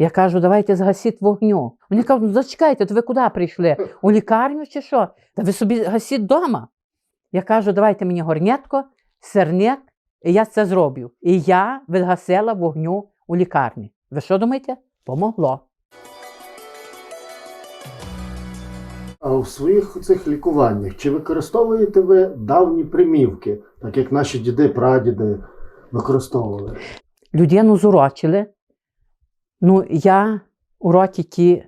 Я кажу, давайте згасіть вогню. Вони кажуть, ну зачекайте, то ви куди прийшли? У лікарню чи що? Та ви собі гасіть вдома. Я кажу, давайте мені горнятко, серняк, і я це зроблю. І я відгасила вогню у лікарні. Ви що думаєте? Помогло. А у своїх цих лікуваннях чи використовуєте ви давні примівки, так як наші діди, прадіди використовували? Людину зурочили. Ну, я уроки ті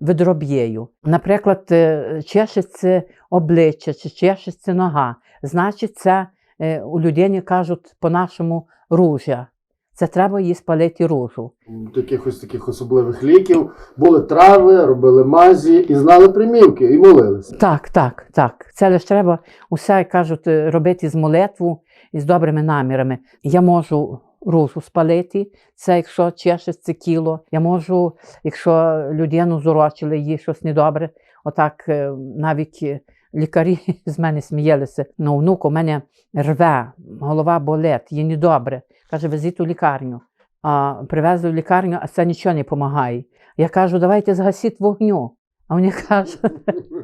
видроб'єю. Наприклад, е, чешеться обличчя чи чешеться нога. Значить, це е, у людині кажуть по-нашому ружя. Це треба їй спалити ружу. До якихось таких особливих ліків були трави, робили мазі і знали примівки, і молилися. Так, так, так. Це лише треба усе, кажуть, е, робити з молитву і з добрими намірами. Я можу ружу спалити, це якщо чешеться кіло. Я можу, якщо людину зурочили, їй щось недобре. Отак е, навіть е, лікарі з мене сміялися. Ну, у мене рве, голова болить, їй недобре. Каже, везіть у лікарню. А привезли в лікарню, а це нічого не допомагає. Я кажу, давайте згасіть вогню. А вони кажуть,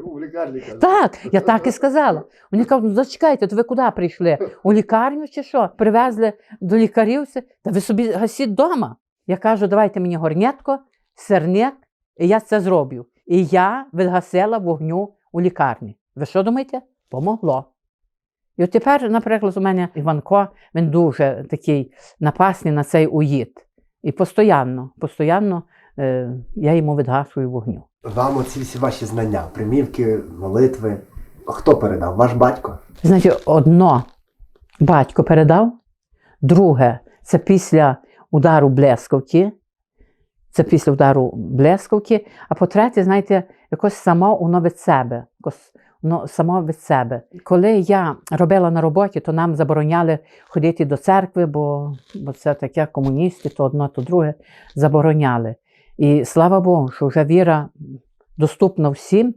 У лікарні кажуть. так, я так і сказала. Вони кажуть, ну зачекайте, то ви куди прийшли? У лікарню чи що? Привезли до лікарів, все? та ви собі гасіть вдома. Я кажу, давайте мені горнятко, серняк, і я це зроблю. І я відгасила вогню у лікарні. Ви що думаєте? Помогло. І от тепер, наприклад, у мене Іванко, він дуже такий напасний на цей уїд. І постійно, постійно я йому відгасую вогню. Вам оці всі ваші знання, примівки, молитви. Хто передав? Ваш батько? Знаєте, одно батько передав, друге це після удару блескавки. Це після удару блескавки. А по-третє, знаєте, якось само воно від себе. Якось воно само від себе. Коли я робила на роботі, то нам забороняли ходити до церкви, бо, бо це таке комуністи, то одно, то друге забороняли. І слава Богу, що вже віра доступна всім.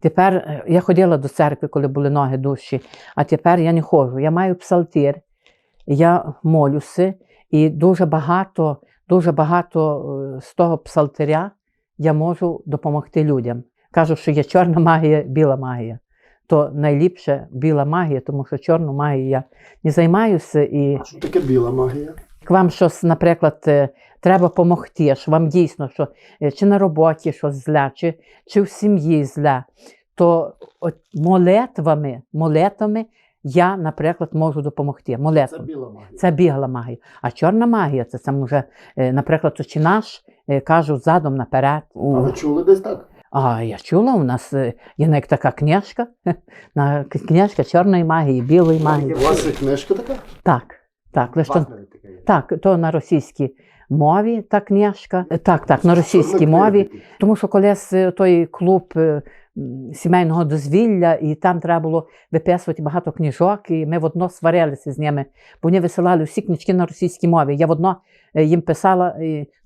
Тепер е, я ходила до церкви, коли були ноги дужчі, а тепер я не ходжу. Я маю псалтир, я молюся, і дуже багато, дуже багато е, з того псалтиря я можу допомогти людям. Кажу, що є чорна магія, біла магія. То найліпше біла магія, тому що чорну магію я не займаюся. І А що таке біла магія? Як вам щось, наприклад, е, треба допомогти, що вам дійсно, що е, чи на роботі щось зле, чи, чи в сім'ї зле, то от молитвами, молитвами я, наприклад, можу допомогти. Це біла магія. Це бігла магія. А чорна магія це сам уже, е, наприклад, чи наш, кажу, задом наперед. А ви чули десь так? А я чула, у нас є навіть така книжка, книжка чорної магії, білої магії. У вас є книжка така? Так, так, лише Так, то на російській мові та книжка. Е, Так, так, на російській мові. Тому що колись е, той клуб е, сімейного дозвілля, і там треба було виписувати багато книжок, і ми водно сварилися з ними, бо вони висилали всі книжки на російській мові. Я водно е, їм писала: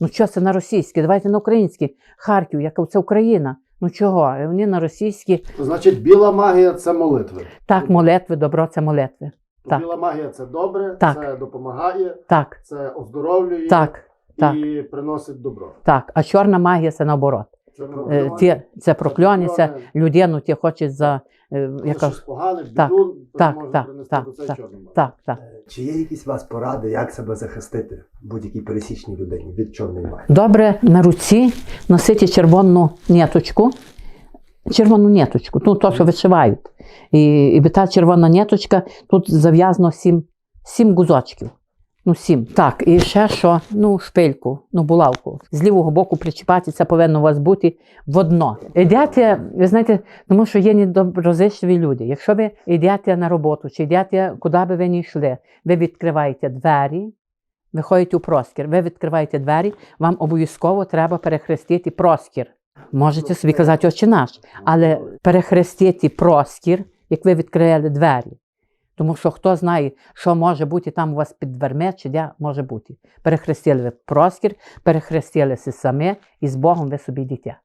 ну що це на російській, давайте на українській. Харків, яка це Україна. Ну чого? Вони на російській. Значить, біла магія це молитви. Так, молитви, добро це молитви. Так. Біла магія це добре, Так. це допомагає, Так, це оздоровлює так, так. і приносить добро. так. А чорна магія це наоборот. Чорна Е, Ті, це прокльоняться, людину ті хочуть за. е, щось погане, в так, то так, може так, принести так, до цей так, чорну так, так. Е, Чи є якісь у вас поради, як себе захистити будь-якій пересічній людині від чорної магії? Добре на руці носити червону ниточку. Червону ниточку, ну то, що вишивають. І, і та червона ниточка, тут зав'язано сім, сім гузочків. Ну, сім. Так, і ще що, ну, шпильку, ну, булавку. З лівого боку причіпати, це повинно у вас бути в одно. Йдете, ви знаєте, тому що є недоброзичливі люди. Якщо ви йдете на роботу, чи йдете, куди би ви не йшли, ви відкриваєте двері, виходите у простір, ви відкриваєте двері, вам обов'язково треба перехрестити простір. Можете собі казати очі наш, але перехрестити простір, як ви відкрили двері. Тому що хто знає, що може бути там у вас під дверми, чи де може бути. Перехрестили ви простір, перехрестилися самі, і з Богом ви собі йдете.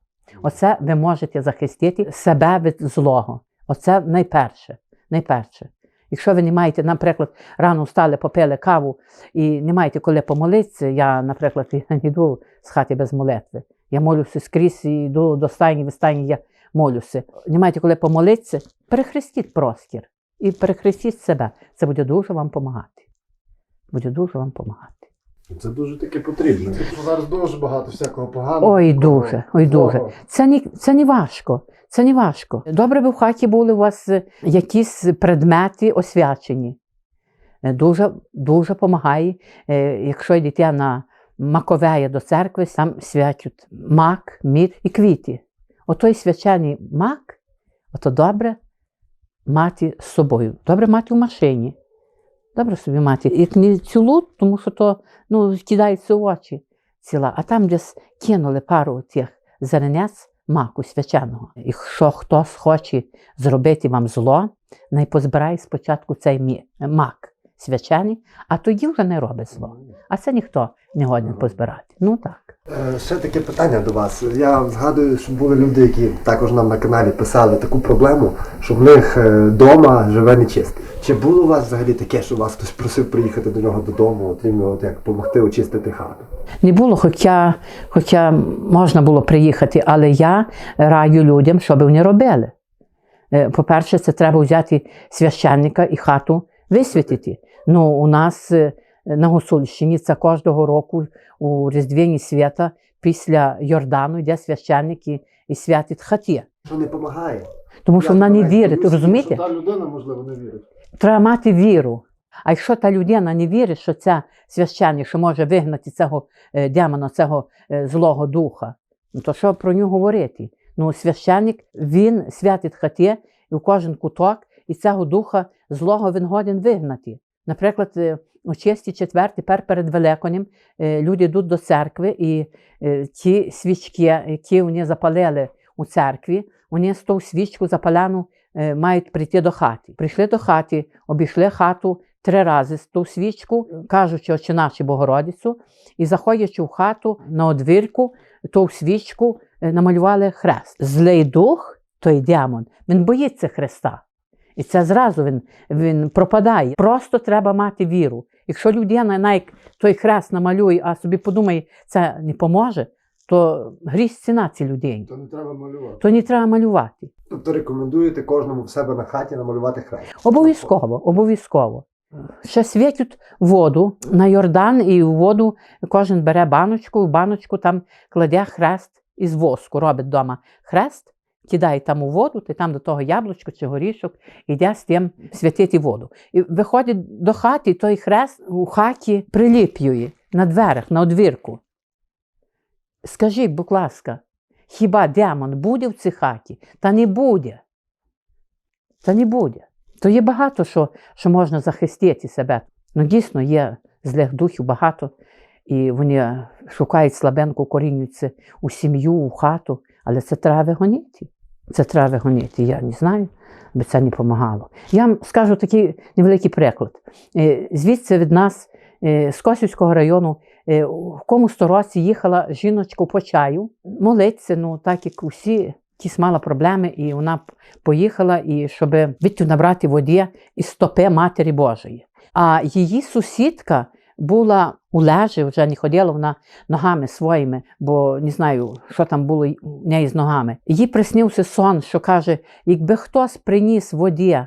Оце ви можете захистити себе від злого. Оце найперше. найперше. Якщо ви не маєте, наприклад, рано встали, попили каву і не маєте коли помолитися, я, наприклад, я не йду з хати без молитви. Я молюся скрізь і йду до стайні, в стайні я молюся. Не маєте коли помолитися, перехрестіть простір і перехрестіть себе. Це буде дуже вам допомагати. Буде дуже вам допомагати. Це дуже таки потрібно. Зараз дуже багато всякого поганого. Ой, дуже, ой, дуже. Це не, це не важко. Це не важко. Добре би в хаті були у вас е, якісь предмети освячені. Е, Дуже, дуже допомагає, е, якщо йдете на Маковея до церкви, там свячуть мак, мід і квіти. Отой свячений мак, ото добре мати з собою. Добре мати в машині. Добре собі мати. Як не цілу, тому що то ну, кидається в очі ціла, а там десь кинули пару тих зернець маку свяченого. Якщо хтось хоче зробити вам зло, най позбирає спочатку цей мак свячений, а тоді вже не робить зло. А це ніхто не годен позбирати. Ну так. Е, Ще таке питання до вас. Я згадую, що були люди, які також нам на каналі писали таку проблему, що в них вдома живе нечисто. Чи було у вас взагалі таке, що вас хтось просив приїхати до нього додому, от іменно от як допомогти очистити хату? Не було, хоча, хоча можна було приїхати, але я раю людям, що би вони робили. Е, По-перше, це треба взяти священника і хату висвітити. Ну, у нас е, на Гусульщині це кожного року у Різдвяні свята після Йордану йде священник і, і святить хаті. Що не допомагає? Тому що Я вона не вірить, розумієте? Та людина, можливо, не вірить. Треба мати віру. А якщо та людина не вірить, що ця священник, що може вигнати цього е, демона, цього е, злого духа, ну то що про нього говорити? Ну, священник, він святить хаті, і кожен куток, і цього духа злого він годен вигнати. Наприклад, е, у честі четвер, тепер перед Великонем, е, люди йдуть до церкви, і е, ті свічки, які вони запалили у церкві, вони з ту свічку запалену мають прийти до хати. Прийшли до хати, обійшли хату три рази з ту свічку, кажучи очі наші Богородицю, і заходячи в хату на одвірку, ту свічку намалювали хрест. Злий дух, той демон, він боїться Христа. І це зразу він, він пропадає. Просто треба мати віру. Якщо людина навіть той хрест намалює, а собі подумає, це не поможе, то гріх ціна цій людині. То не треба малювати. То не треба малювати. Тобто рекомендуєте кожному в себе на хаті намалювати хрест? Обов'язково, обов'язково. Ще світять воду на Йордан, і в воду кожен бере баночку, в баночку там кладе хрест із воску, робить вдома хрест, кидає там у воду, ти там до того яблучко чи горішок, йде з тим святити воду. І виходить до хати, і той хрест у хаті приліплює на дверях, на одвірку. Скажіть, будь ласка, хіба демон буде в цій хаті? Та не буде. Та не буде. То є багато що, що можна захистити себе. Ну, дійсно, є злих духів багато, і вони шукають слабенку, корінюються у сім'ю, у хату, але це треба вигонити. Це треба вигонити. Я не знаю, би це не допомагало. Я вам скажу такий невеликий приклад. Е, Звідси від нас, е, з Косівського району, е, в комусь році їхала жіночка по чаю, молиться, ну так як усі. Якісь мала проблеми, і вона поїхала, і щоб відтю набрати воді із стопи Матері Божої. А її сусідка була у лежі, вже не ходила вона ногами своїми, бо не знаю, що там було в неї з ногами. Їй приснився сон, що каже: якби хтось приніс воді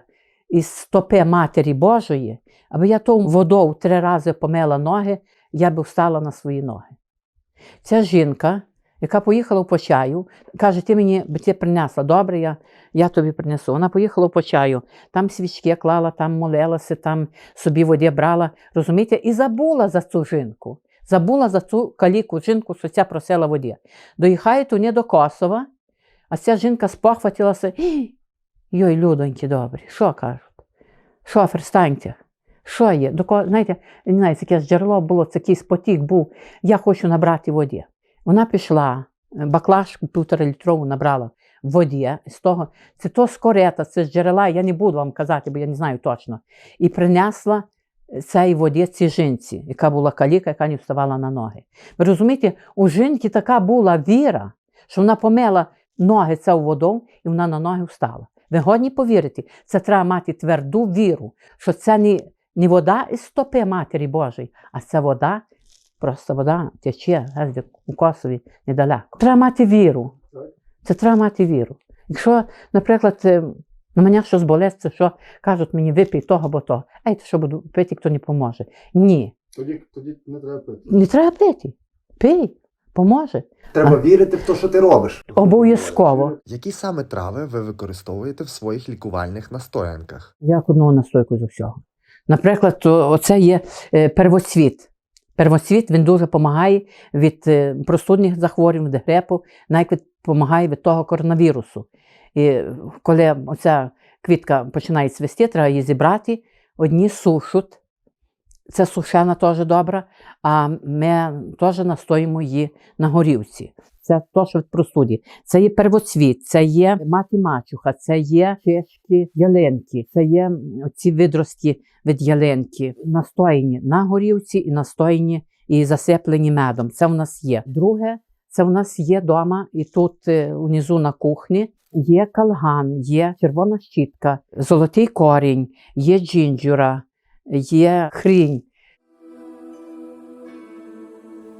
із стопи Матері Божої, аби я ту водою три рази помила ноги, я б встала на свої ноги. Ця жінка, яка поїхала в Почаю, каже: ти мені ти принесла, добре, я, я тобі принесу. Вона поїхала в Почаю, там свічки клала, там молилася, там собі воді брала, розумієте, і забула за цю жінку. Забула за цю каліку жінку, що ця просила воді. Доїхають вони до Косова, а ця жінка спохватилася. «Ій, Йой, людоньки добрі, що кажуть? Шофер, станьте. Що є? До кого, знаєте, не знаю, це якесь джерело було, це якийсь був. Я хочу набрати воді. Вона пішла, е, баклажку півтора літрову набрала воді з того. Це то з корета, це з джерела, я не буду вам казати, бо я не знаю точно. І принесла цій воді цій жінці, яка була каліка, яка не вставала на ноги. Ви розумієте, у жінки така була віра, що вона помила ноги цю водою, і вона на ноги встала. Ви годні повірити, це треба мати тверду віру, що це не, не вода із стопи Матері Божої, а це вода, просто вода тече геть у Косові недалеко. Треба мати віру. Це треба мати віру. Якщо, наприклад, е, на мене щось болить, це що кажуть мені, випий того або того. Ей, ти що буду пити, хто не поможе. Ні, Тоді, тоді не треба пити. не треба пити. Пий, поможе. Треба вірити в те, що ти робиш. Обов'язково. Які саме трави ви використовуєте в своїх лікувальних настоянках? Як одного настойку з усього. Наприклад, оце є е, первоцвіт. Первоцвіт він дуже допомагає від е, простудних захворювань, від грепу, навіть допомагає від того коронавірусу. І коли оця квітка починає цвісти, треба її зібрати, одні сушуть. Це сушена теж добра, а ми теж настоїмо її на горівці. Це то, що від простуді. Це є первоцвіт, це є мати мачуха, це є чешки ялинки, це є ці видростки від ялинки, настояні на горівці і настояні і засиплені медом. Це в нас є. Друге, це в нас є вдома, і тут е, унизу на кухні. Є калган, є червона щітка, золотий корінь, є джинджура, є хрінь.